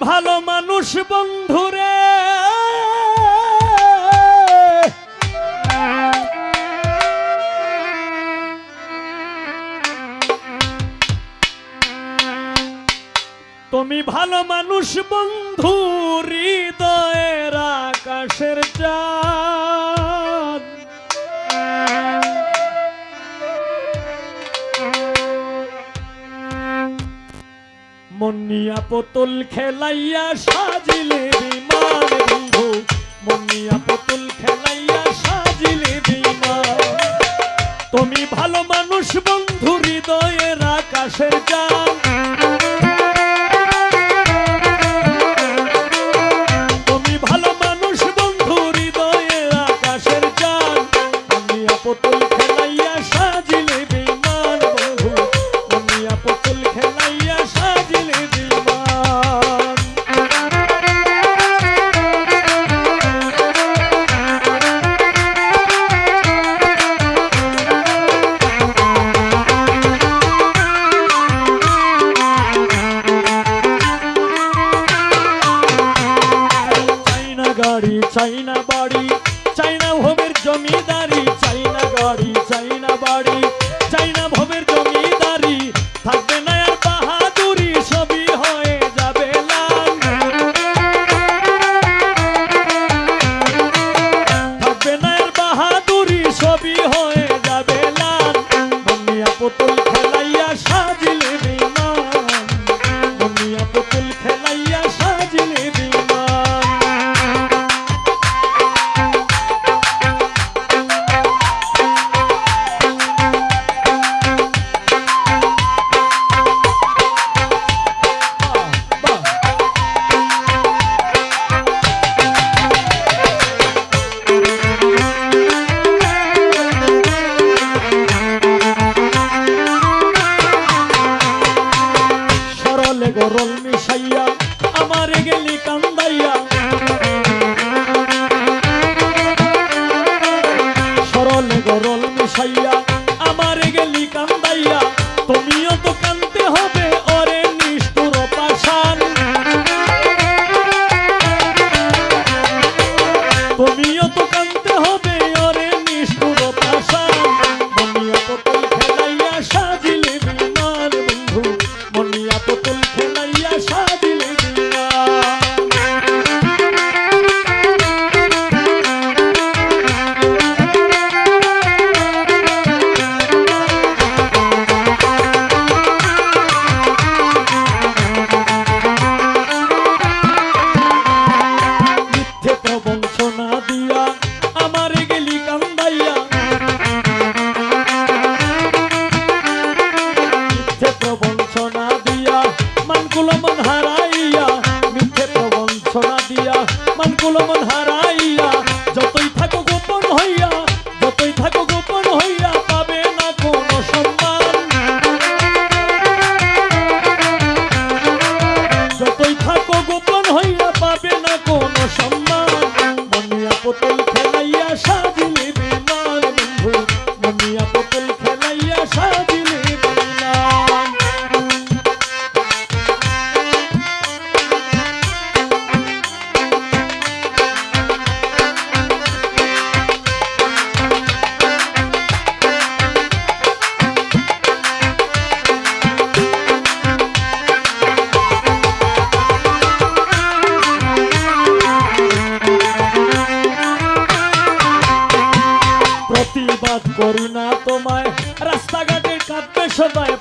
ভালো মানুষ বন্ধুরে তুমি ভালো মানুষ বন্ধু হৃদয়ের আকাশের চা মনিয়া পোতল খেলাইয়া সাজিলে গরল মিশাইয়া আমার গেলি কান্দাইয়া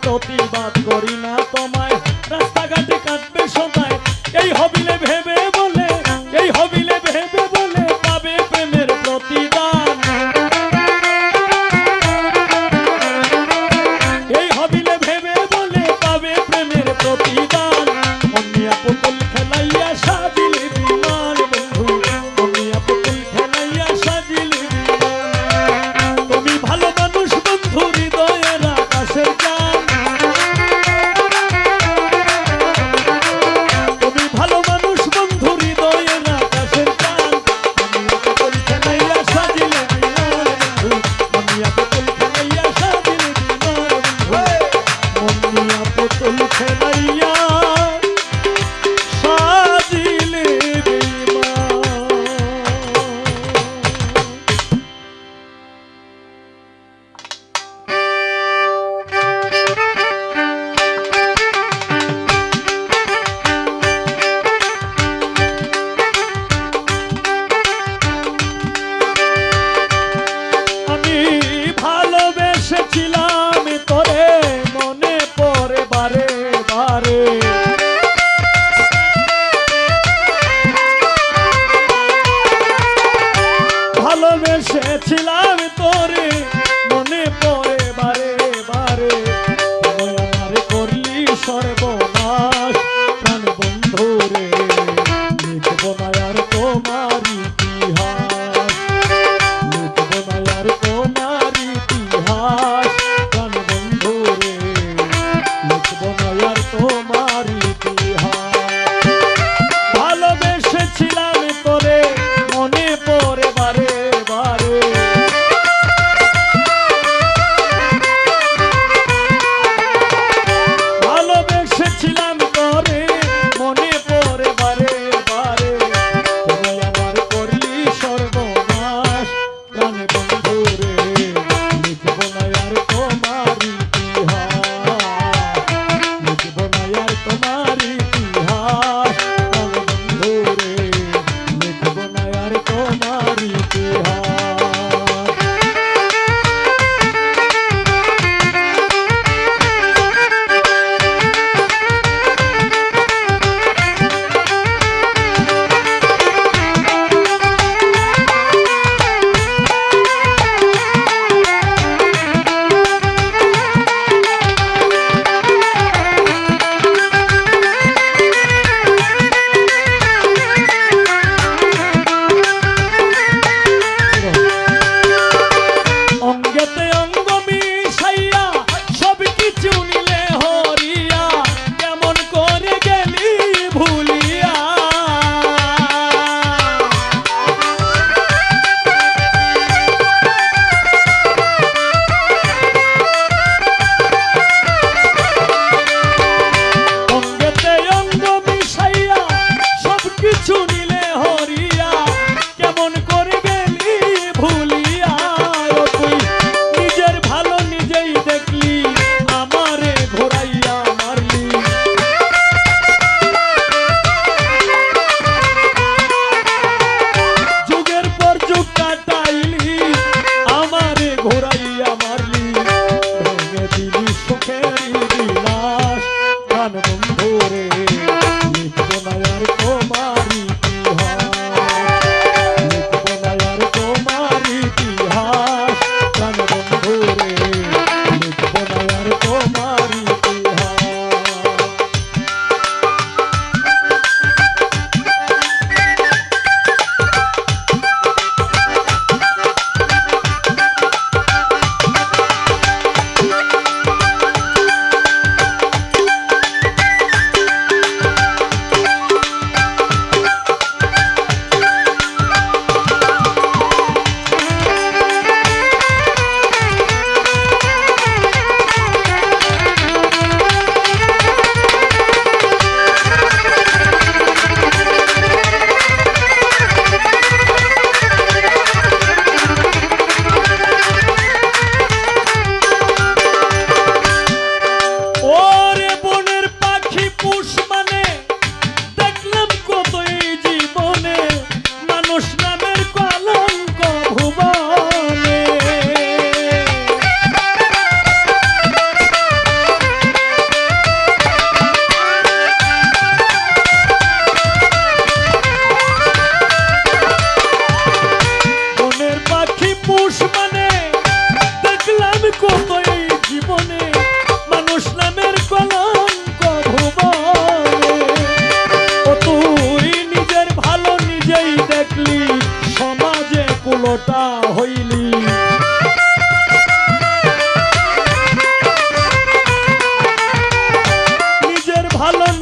প্রতিবাদ ভালোবেসেছিলাম তোরে মনে পড়ে বারে বারে। আমার করলি সর্ব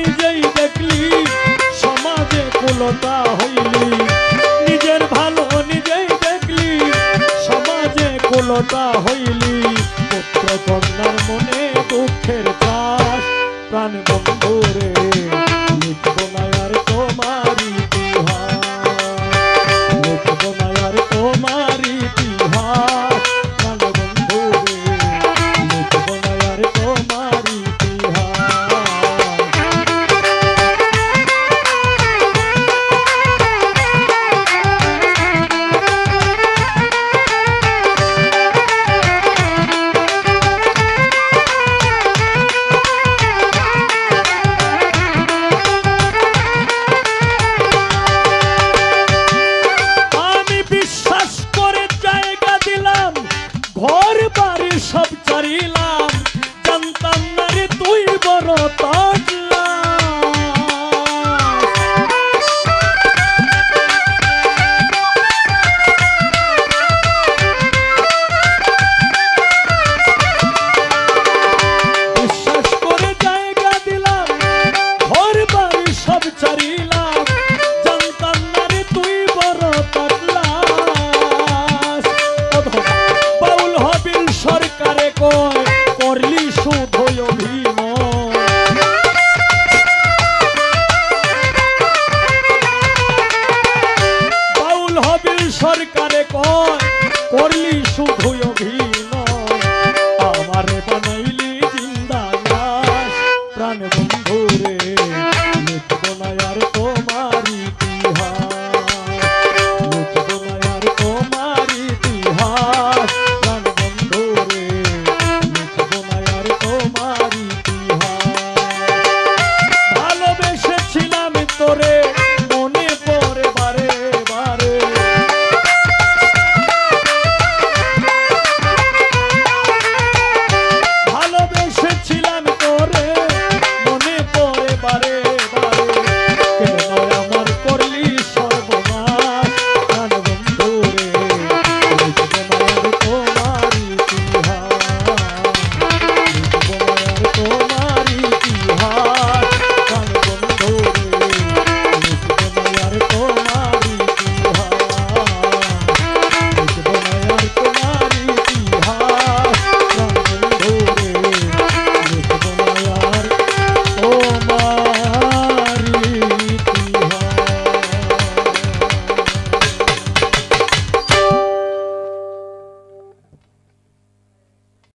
নিজেই দেখলি সমাজে কুলতা হইলি। নিজের ভালো নিজেই দেখলি সমাজে কুলতা হইলি।